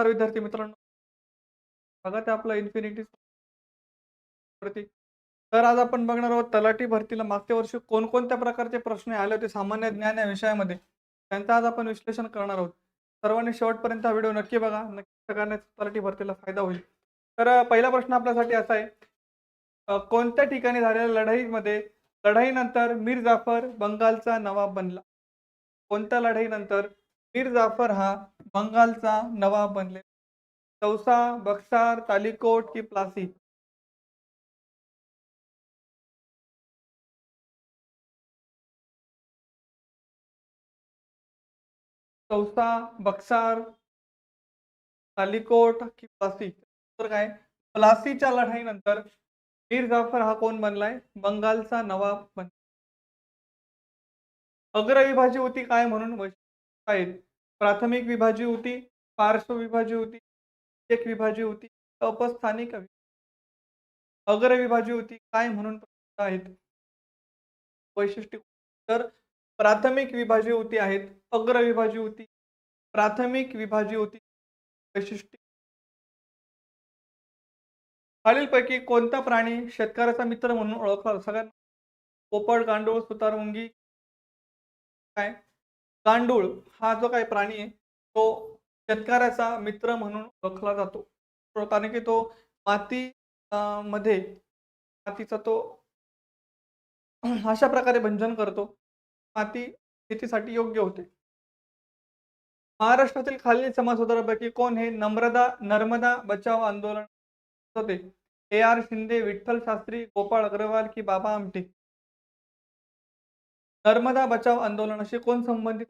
नमस्कार विद्यार्थी मित्रांनो. स्वागत आहे आपलं इन्फिनिटी भरती तर आज आपण बघणार आहोत तलाठी भरतीला मागच्या वर्षी कोणकोणत्या प्रकारचे प्रश्न आले होते सामान्य ज्ञान या विषयामध्ये. त्यांचं आज आपण विश्लेषण करणार आहोत. सर्वांनी शेवटपर्यंत हा व्हिडिओ नक्की बघा. नक्की सगळ्यांना तलाठी भरतीला फायदा होईल. तर पहिला प्रश्न आपल्यासाठी असा आहे. कोणत्या ठिकाणी झालेल्या लढाईमध्ये लढाईनंतर मीर जाफर बंगालचा नवाब बनला? कोणत्या लढाईनंतर मीर जाफर हा बंगालचा नवाब बनले. चौसा बक्सार तालिकोट की प्लासी. चौसा बक्सार तालिकोट की प्लासी. तर काय? प्लासीच्या लढाईनंतर मीर जाफर हा कोण बनलाय? बंगालचा नवाब बन अग्रविभाजी होती काय म्हणून वैशिष्ट्य प्राथमिक विभाजी होती पार्श्वविभाजी होती एक विभाजी होती अपस्थानिक अग्र अग्रविभाजी होती काय म्हणून आहेत? वैशिष्ट्य तर प्राथमिक विभाजी होती आहेत अग्रविभाजी होती प्राथमिक विभाजी होती वैशिष्ट्य. खालीलपैकी कोणता प्राणी शेतकऱ्याचा मित्र म्हणून ओळखला सगळ्यांना पोपट गांडूळ सुतार मुंगी काय? गांडूळ हा जो काही प्राणी आहे तो शेतकऱ्याचा मित्र म्हणून ओळखला जातो. कारण की तो माती मध्ये मातीचा तो अशा प्रकारे भंजन करतो. माती शेतीसाठी योग्य होते. महाराष्ट्रातील खालील समाजसुधारापैकी कोण हे? नम्रदा नर्मदा बचाव आंदोलन होते. ए आर शिंदे विठ्ठल शास्त्री गोपाळ अग्रवाल की बाबा आमटे. नर्मदा बचाव आंदोलनाशी कोण संबंधित?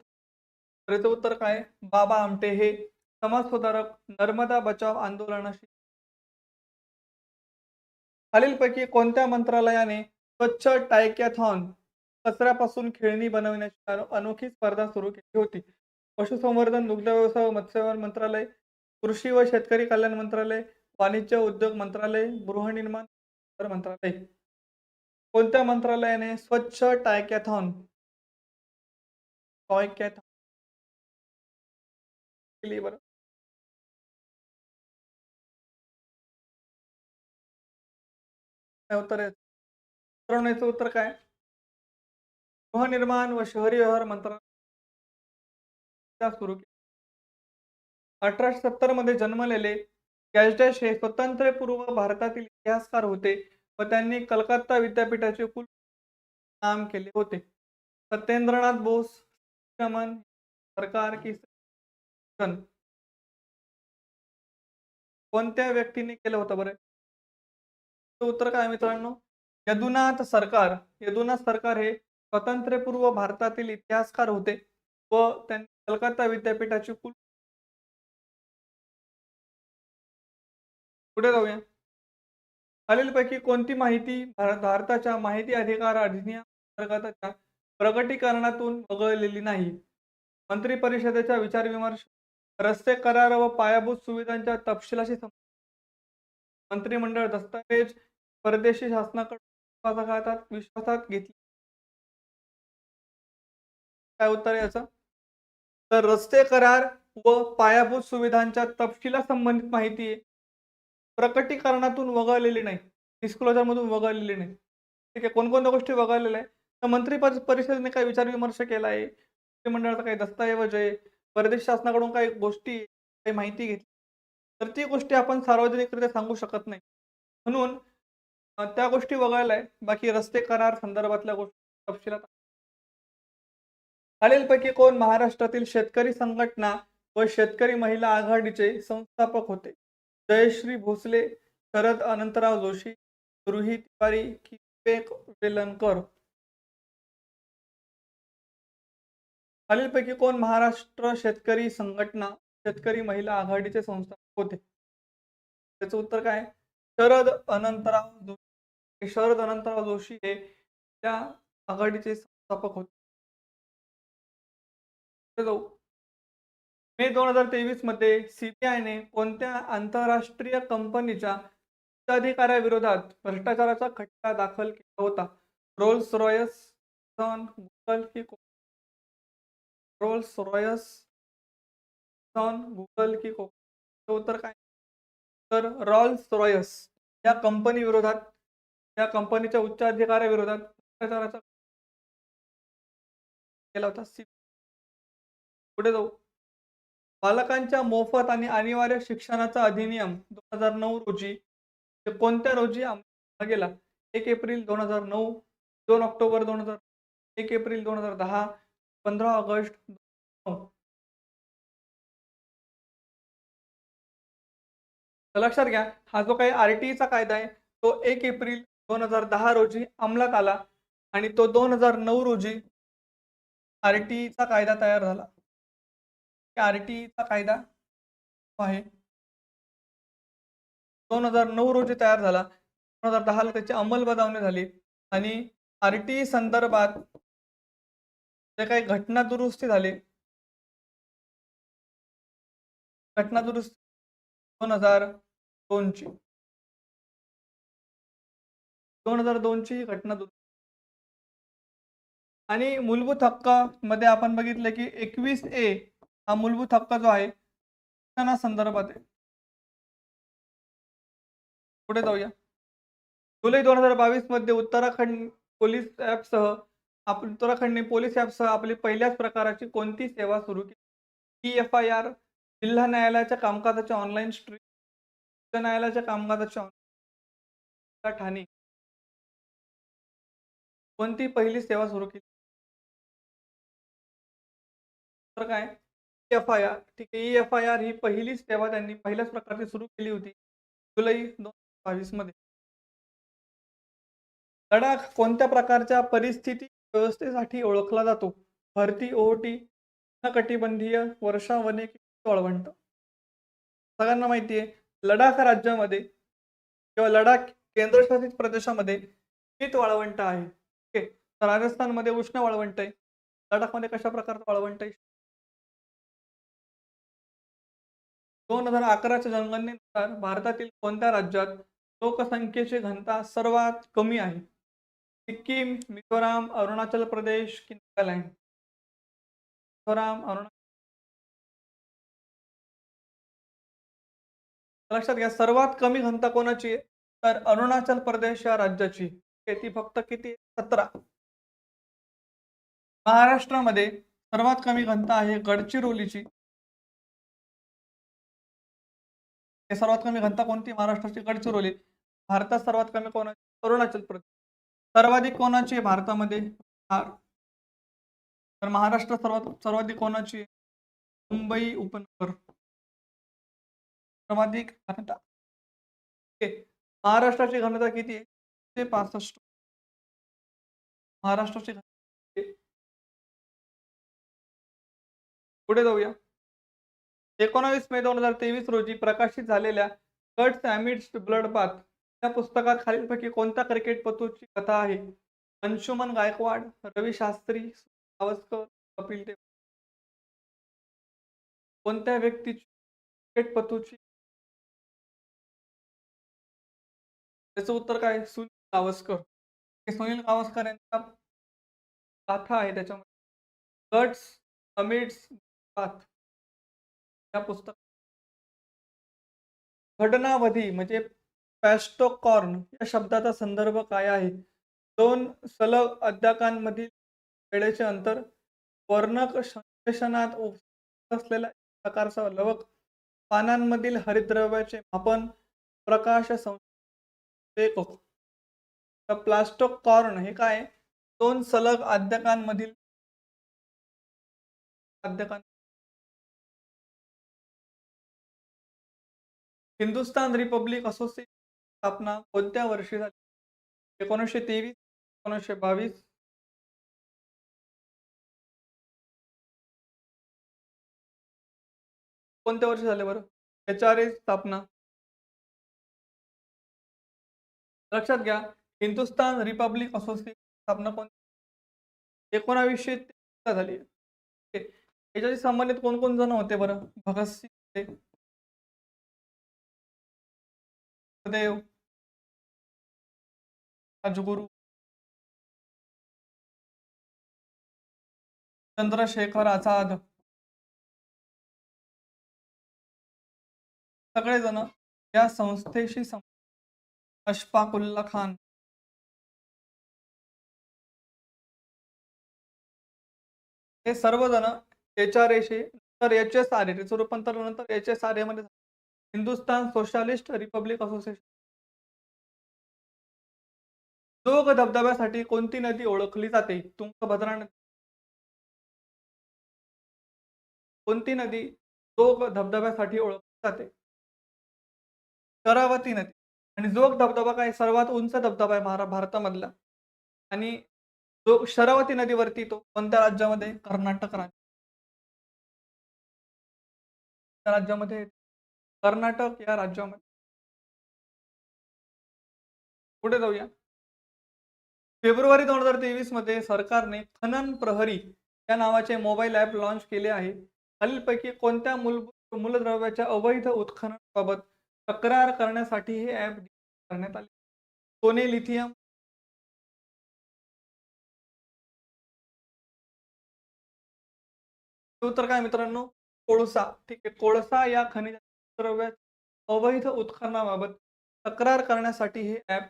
त्याचं उत्तर काय? बाबा आमटे हे समाजसुधारक नर्मदा बचाव आंदोलनाशी. खालीलपैकी कोणत्या मंत्रालयाने स्वच्छ टायकॅथॉन कचऱ्यापासून खेळणी बनवण्याची अनोखी स्पर्धा सुरू केली होती? पशुसंवर्धन दुग्ध व्यवसाय व मत्स्यव्यवहार मंत्रालय कृषी व शेतकरी कल्याण मंत्रालय वाणिज्य उद्योग मंत्रालय गृहनिर्माण मंत्रालय. कोणत्या मंत्रालयाने स्वच्छ टायकॅथॉन? टॉयकॅथॉन. केली बरं. काय उत्तर आहे? याचं उत्तर काय? गृहनिर्माण व शहरी व्यवहार मंत्रालय सुरू केले अठराशे सत्तरमध्ये जन्मलेले गॅजडॅश हे स्वतंत्रपूर्व भारतातील इतिहासकार होते. व त्यांनी कलकत्ता विद्यापीठाचे कुल काम केले होते. सत्येंद्रनाथ बोस रमन सरकार की कोणत्या व्यक्तीने केलं होतं बरं? उत्तर काय मित्रांनो? यदुनाथ सरकार. यदुनाथ सरकार हे स्वातंत्र्यपूर्व भारतातील इतिहासकार होते व त्यांनी कलकत्ता विद्यापीठाची कुल पुढे जाऊया? खालीलपैकी कोणती माहिती भारताच्या माहिती अधिकार अधिनियम प्रगटीकरणातून वगळलेली नाही? मंत्री परिषदेचा विचारविमर्श रस्ते करार व पायाभूत सुविधांच्या तपशिलाशी संबंधित मंत्रिमंडळ दस्तावेज परदेशी शासनाकडून विश्वासात विश्वासात काय उत्तर आहे याचं? तर रस्ते करार व पायाभूत सुविधांच्या तपशिला संबंधित माहिती प्रकटीकरणातून वगळलेली नाही. डिस्क्लोजरमधून वगळलेली नाही. ठीक आहे कोणकोणत्या गोष्टी वगळलेल्या आहे तर मंत्री परि- परिषदेने काही विचारविमर्श केला आहे. मंत्रिमंडळाचा काही दस्तऐवज आहे. परदेश शासनाकडून काही गोष्टी काही माहिती घेतली. तर ती गोष्टी आपण सार्वजनिकरित्या सांगू शकत नाही. म्हणून त्या गोष्टी वगळल्या आहे बाकी रस्ते करार संदर्भातल्या गोष्टी तपशिलात खालीलपैकी कोण? महाराष्ट्रातील शेतकरी संघटना व शेतकरी महिला आघाडीचे संस्थापक होते. जयश्री भोसले शरद अनंतराव जोशी रुही तिवारी वेलणकर. खालीलपैकी कोण महाराष्ट्र शेतकरी संघटना शेतकरी महिला आघाडीचे संस्थापक होते? त्याचं उत्तर काय? शरद अनंतराव जोशी. शरद अनंतराव जोशी हे त्या आघाडीचे संस्थापक होते. मे दोन हजार तेवीसमध्ये सीबीआयने कोणत्या आंतरराष्ट्रीय कंपनीच्या अधिकाऱ्याविरोधात भ्रष्टाचाराचा खटला दाखल केला होता? रोल्स रॉयस गुगल की रोल्स रॉयस गुगल की उत्तर काय? तर रॉल्स रॉयस या कंपनी विरोधात या कंपनीच्या उच्च अधिकाऱ्याविरोधात भ्रष्टाचाराचा केला होता सी पुढे जाऊ. बालकांच्या मोफत आणि अनिवार्य शिक्षणाचा अधिनियम दोन हजार नऊ रोजी कोणत्या रोजी अंमलात गेला? एक एप्रिल दोन हजार नऊ दोन ऑक्टोबर दोन हजार एक एप्रिल दोन हजार दहा पंधरा ऑगस्ट लक्षात घ्या हा जो काही आर टी कायदा आहे तो एक एप्रिल दोन हजार दहा रोजी अंमलात आला आणि तो दोन हजार नऊ रोजी आर टी कायदा तयार झाला. आर टी कायदा आहे. दोन हजार नऊ रोजी तयार झाला. दोन हजार दहाला त्याची अंमलबजावणी झाली. आणि आर टी संदर्भात जे काही घटना दुरुस्ती झाली घटना दुरुस्ती दोन हजार दोनची. दोन हजार दोनची ही घटना दुरुस्ती. आणि मूलभूत हक्कामध्ये आपण बघितलं की एकवीस ए हा मूलभूत हक्क जो आहे शिक्षणा संदर्भात आहे. पुढे जाऊया. जुलै दोन हजार बावीसमध्ये उत्तराखंड पोलीस ॲपसह आप उत्तराखंडने पोलीस ॲपसह आपली पहिल्याच प्रकाराची कोणती सेवा सुरू केली? ई एफ आय आर जिल्हा न्यायालयाच्या कामकाजाच्या ऑनलाईन स्ट्रीम उच्च न्यायालयाच्या कामकाजाच्या ऑनलाईन ठाणे. कोणती पहिली सेवा सुरू केली? तर काय? एफ आय आर ठीक आहे. ई एफ आय आर ही पहिलीच सेवा त्यांनी पहिल्याच प्रकारची सुरू केली होती जुलै दोन हजारमध्ये. लडाख कोणत्या प्रकारच्या परिस्थिती व्यवस्थेसाठी ओळखला जातो? भरती ओहोटी कटिबंधीय वर्षा वने वाळवंट सगळ्यांना माहिती आहे लडाख राज्यामध्ये किंवा लडाख केंद्रशासित प्रदेशामध्ये शीत वाळवंट आहे. ओके तर राजस्थानमध्ये उष्ण वाळवंट आहे. लडाखमध्ये कशा प्रकारचं वाळवंट आहे? दोन हजार अकराच्या जनगणनेनुसार भारतातील कोणत्या राज्यात लोकसंख्येची घनता सर्वात कमी आहे? सिक्कीम मिझोराम अरुणाचल प्रदेश की नागालँड? मिझोराम अरुणाचल लक्षात घ्या सर्वात कमी घनता कोणाची आहे? तर अरुणाचल प्रदेश या राज्याची. ती फक्त किती सतरा. महाराष्ट्रामध्ये सर्वात कमी घनता आहे गडचिरोलीची. सर्वात कमी घनता कोणती? महाराष्ट्राची गडचिरोली. भारतात सर्वात कमी कोणाची? अरुणाचल प्रदेश. सर्वाधिक कोणाची आहे भारतामध्ये? तर महाराष्ट्र सर्वात सर्वाधिक कोणाची आहे? मुंबई उपनगर. सर्वाधिक घनता. महाराष्ट्राची घनता किती आहे? ते पासष्ट. महाराष्ट्राची घनता पुढे जाऊया. एकोणावीस मे दोन हजार तेवीस रोजी प्रकाशित झालेल्या कट्स अमिड्स ब्लड बाथ या पुस्तकात खालीलपैकी कोणत्या क्रिकेटपटूची कथा आहे? अंशुमन गायकवाड रवी शास्त्री गावस्कर कपिल देव. कोणत्या व्यक्तीची क्रिकेटपटूची त्याचं उत्तर काय? सुनील गावस्कर. सुनील गावस्कर यांचा कथा आहे त्याच्यामध्ये. गट्स अमिड्स बाथ या पुस्तक घटनावधी म्हणजे पॅस्टोकॉर्न या शब्दाचा संदर्भ काय आहे? दोन सलग अध्यापकांमधील वेळेचे अंतर वर्णक संश्लेषणात असलेल्या प्रकारचा लवक पानांमधील हरिद्रव्याचे मापन प्रकाश संश्लेषक प्लास्टोकॉर्न हे काय? दोन सलग अध्यकांमधील अध्यकां हिंदुस्तान रिपब्लिक असोसिएशन स्थापना कोणत्या वर्षी झाली? एकोणीसशे तेवीस एकोणीसशे बावीस? कोणत्या वर्षी झाले बरं? एच आर ए स्थापना. लक्षात घ्या हिंदुस्तान रिपब्लिक असोसिएशन स्थापना कोणती? एकोणावीसशे झाली. याच्याशी संबंधित कोण कोण जण होते बरं? भगतसिंग देव. राजगुरू. चंद्रशेखर आझाद. सगळेजण या संस्थेशी सं अशफाकुल्ला खान. हे सर्वजण एच आर एशी तर एच एस आर ए रूपांतर नंतर एच एस आर ए मध्ये Hindustan socialist republic association. Jog धबधब्यासाठी कोणती नदी ओळखली जाते? तुंगभद्रा नदी. कोणती नदी जोग धबधब्यासाठी ओळखली जाते? करावती नदी. आणि जोग धबधबा काय? सर्वात उंच धबधबा आहे महारा भारतामधला. आणि जो शरावती नदीवरती तो कोणत्या राज्यामध्ये? कर्नाटक राज्य. राज्यामध्ये कर्नाटक या राज्यामध्ये. पुढे जाऊया? फेब्रुवारी दोन हजार तेवीसमध्ये सरकारने खनन प्रहरी या नावाचे मोबाईल ॲप लॉन्च केले आहे. खालीलपैकी कोणत्या मूलभूत मूलद्रव्याच्या अवैध उत्खननाबाबत तक्रार करण्यासाठी हे ॲप करण्यात आले? सोने लिथियम उत्तर काय मित्रांनो? कोळसा. ठीक आहे कोळसा या खनिज द्रव्यात अवैध उत्खननाबाबत तक्रार करण्यासाठी हे ॲप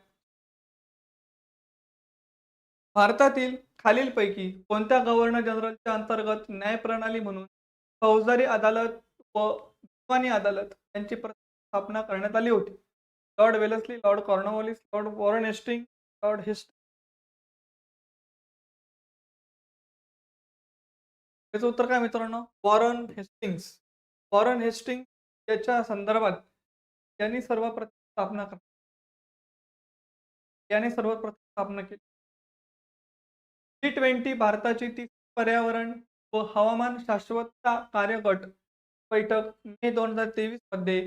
भारतातील खालीलपैकी कोणत्या गव्हर्नर जनरलच्या अंतर्गत न्यायप्रणाली म्हणून फौजदारी अदालत व दिवाणी अदालत यांची स्थापना करण्यात आली होती? Lord Wellesley Lord Cornwallis Lord Warren Hasting Lord hist त्याचं उत्तर काय मित्रांनो? Warren Hastings. वॉरन हेस्टिंग याच्या संदर्भात यांनी सर्वप्रथम स्थापना कर याने सर्वप्रथम स्थापना केली. जी ट्वेंटी भारताची ती पर्यावरण व हवामान शाश्वतता कार्यगट बैठक मे दोन हजार तेवीसमध्ये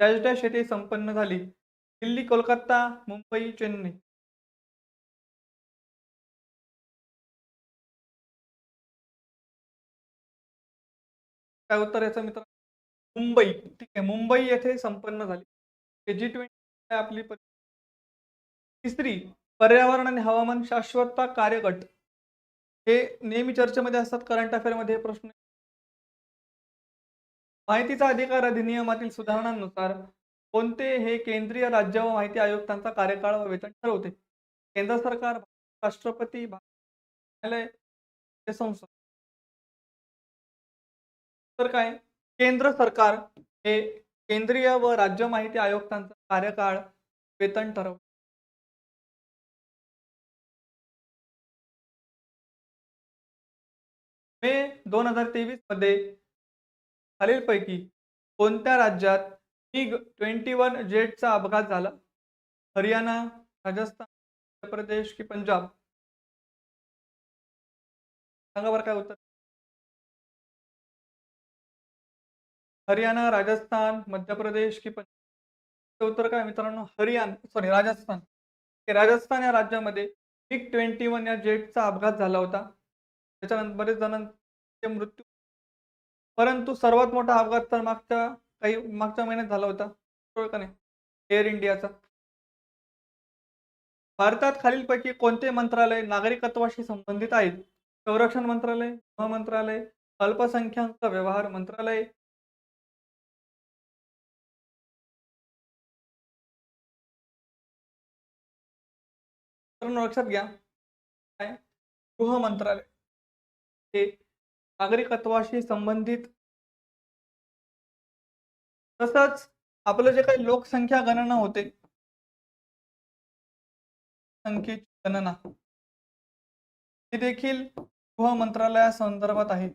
डॅश येथे संपन्न झाली. दिल्ली कोलकाता मुंबई चेन्नई. काय उत्तर याचं मित्र? मुंबई. ठीक आहे मुंबई येथे संपन्न झाली. जी ट्वेंटी आपली तिसरी पर्यावरण आणि हवामान शाश्वतता कार्यगट. हे नेहमी चर्चेमध्ये असतात करंट अफेअरमध्ये प्रश्न. माहितीचा अधिकार अधिनियमातील सुधारणांनुसार कोणते हे केंद्रीय राज्य व माहिती आयुक्तांचा कार्यकाळ व वेतन ठरवते? केंद्र सरकार राष्ट्रपती न्यायालय संसद. तर काय? केंद्र सरकार हे केंद्रीय व राज्य माहिती आयुक्तांचा कार्यकाळ वेतन ठरव मे दोन हजार तेवीसमध्ये खालीलपैकी कोणत्या राज्यात मिग ट्वेंटी वन जेटचा अपघात झाला? हरियाणा राजस्थान मध्य प्रदेश की पंजाब? सांगा बरं काय उत्तर. हरियाणा राजस्थान मध्य प्रदेश की पंजाब उत्तर काय मित्रांनो? हरियाणा सॉरी राजस्थान. राजस्थान या राज्यामध्ये मिग ट्वेंटी वन या जेटचा अपघात झाला होता. त्याच्यानंतर बरेच जणांचे मृत्यू परंतु सर्वात मोठा अपघात तर मागच्या काही मागच्या महिन्यात झाला होता. का नाही? एअर इंडियाचा भारतात खालीलपैकी कोणते मंत्रालय नागरिकत्वाशी संबंधित आहेत? संरक्षण मंत्रालय गृह मंत्रालय अल्पसंख्याक व्यवहार मंत्रालय मित्रांनो लक्षात घ्या. काय? गृह मंत्रालय. हे नागरिकत्वाशी संबंधित तसंच आपलं जे काही लोकसंख्या गणना होते. संख्येची गणना. हे देखील गृह मंत्रालया संदर्भात आहे.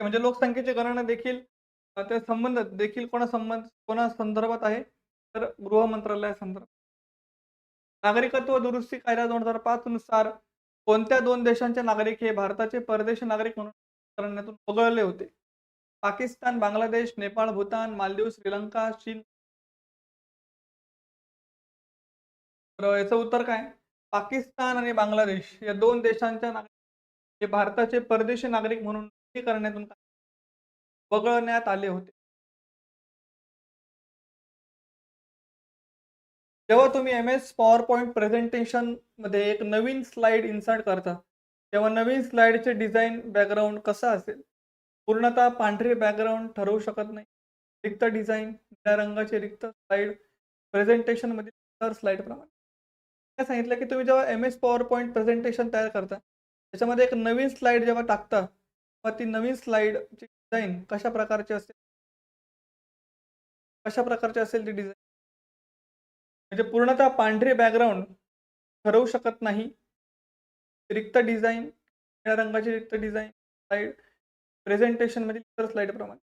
म्हणजे लोकसंख्येची गणना देखील त्या संबंध देखील कोणा संबंध कोणा संदर्भात आहे? तर गृह मंत्रालया संदर्भात नागरिकत्व दुरुस्ती कायदा दोन हजार पाच नुसार कोणत्या दोन देशांचे नागरिक हे भारताचे परदेश नागरिक म्हणून करण्यातून वगळले होते? पाकिस्तान बांगलादेश नेपाळ भूतान मालदीव श्रीलंका चीन. तर याचं उत्तर काय? पाकिस्तान आणि बांगलादेश या दोन देशांच्या नागरिक हे भारताचे परदेशी नागरिक म्हणून करण्यातून वगळण्यात आले होते. जेव्हा तुम्ही एम एस पॉवर पॉईंट प्रेझेंटेशनमध्ये एक नवीन स्लाइड इन्सर्ट करता तेव्हा नवीन स्लाइडचे डिझाईन बॅकग्राऊंड कसा असेल? पूर्णतः पांढरे बॅकग्राऊंड ठरवू शकत नाही. रिक्त डिझाईन निळ्या रंगाचे रिक्त स्लाईड प्रेझेंटेशनमधील इतर स्लाईडप्रमाणे काय सांगितलं की तुम्ही जेव्हा M S power point presentation तयार करता त्याच्यामध्ये एक नवीन स्लाईड जेव्हा टाकता तेव्हा ती नवीन स्लाईडची डिझाईन कशा प्रकारची असेल? कशा प्रकारची असेल ती डिझाईन म्हणजे पूर्णतः पांढरे बॅकग्राऊंड ठरवू शकत नाही. रिक्त डिझाईन निळ्या रंगाची रिक्त डिझाईन स्लाईड प्रेझेंटेशनमधील इतर स्लाईडप्रमाणे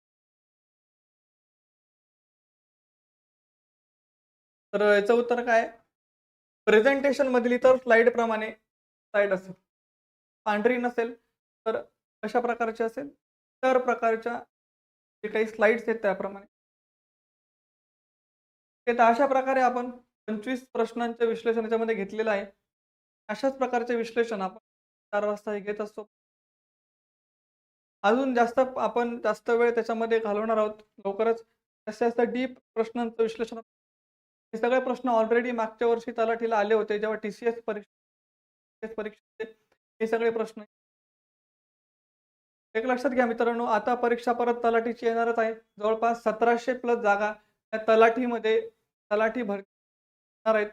तर याचं उत्तर काय? प्रेझेंटेशन मधील इतर स्लाइड प्रमाणे स्लाइड असेल. पांढरी नसेल तर कशा प्रकारची असेल? इतर प्रकारच्या जे काही स्लाइड्स आहेत त्याप्रमाणे. ते तर अशा प्रकारे आपण पंचवीस प्रश्नांच्या विश्लेषण याच्यामध्ये घेतलेलं आहे. अशाच प्रकारचे विश्लेषण आपण चार वाजता हे घेत असतो. अजून जास्त आपण जास्त वेळ त्याच्यामध्ये घालवणार आहोत. लवकरच जास्त जास्त डीप प्रश्नांचं विश्लेषण. हे सगळे प्रश्न ऑलरेडी मागच्या वर्षी तलाठीला आले होते. जेव्हा टी सी एस परीक्षा परीक्षेचे हे सगळे प्रश्न. एक लक्षात घ्या मित्रांनो आता परीक्षा परत तलाठीची येणारच आहे. जवळपास सतराशे प्लस जागा त्या तलाठीमध्ये तलाठी भरती आहेत.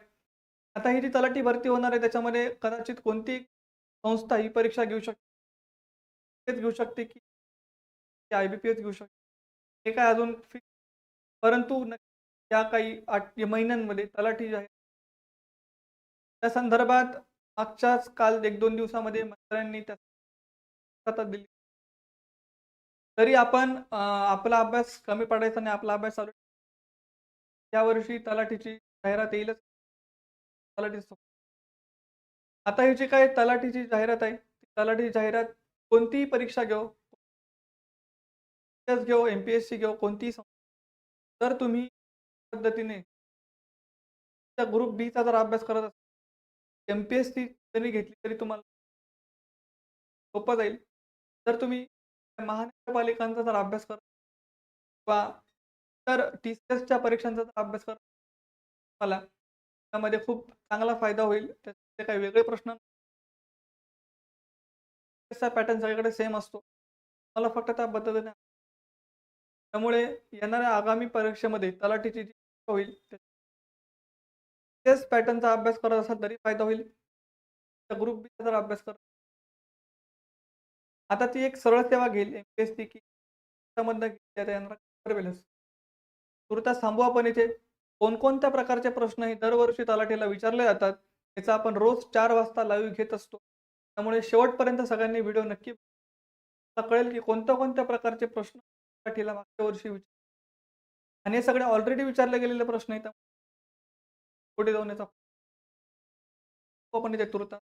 आता ही जी तलाठी भरती होणार आहे त्याच्यामध्ये कदाचित कोणती संस्था ही परीक्षा घेऊ शकते घेऊ शकते की आय बी पी एस घेऊ शकते. हे काय अजून फिक्स परंतु या काही आठ महिन्यांमध्ये तलाठी आहे त्या संदर्भात मागच्याच काल एक दोन दिवसामध्ये मंत्र्यांनी त्या दिली. तरी आपण आपला अभ्यास कमी पडायचा नाही आपला अभ्यास चालू यावर्षी तलाठीची जाहिरात येईलच. तलाठी आता हे जे काय तलाठीची जाहिरात आहे तलाठी जाहिरात कोणतीही परीक्षा घेऊ घेऊ एम पी एस सी घेऊ कोणतीही जर तुम्ही पद्धतीने त्या ग्रुप बीचा जर अभ्यास करत असाल एम पी एस सी जरी घेतली तरी तुम्हाला सोपं जाईल. जर तुम्ही महानगरपालिकांचा जर अभ्यास करत किंवा तर टी सी एसच्या परीक्षांचा जर अभ्यास करत मला त्यामध्ये खूप चांगला फायदा होईल. त्याचे काही वेगळे प्रश्न पॅटर्न सगळीकडे सेम असतो. मला फक्त त्या पद्धतीने त्यामुळे येणाऱ्या आगामी परीक्षेमध्ये तलाठीची जी होईल तेच पॅटर्नचा अभ्यास करत असाल तरी फायदा होईल. त्या ग्रुप बीचा जर अभ्यास करत आता ती एक सरळ सेवा घेईल एम पी एस सी की त्यामधनं तुरता थांबवा पण इथे. कोणकोणत्या प्रकारचे प्रश्न हे दरवर्षी तलाठीला विचारले जातात याचा आपण रोज चार वाजता लाईव्ह घेत असतो. त्यामुळे शेवटपर्यंत सगळ्यांनी व्हिडिओ नक्की कळेल की कोणत्या कोणत्या प्रकारचे प्रश्न तलाठीला मागच्या वर्षी विचार आणि हे सगळे ऑलरेडी विचारले गेलेले प्रश्न आहेत. पुढे जाऊन याचा आपण इथे तुरता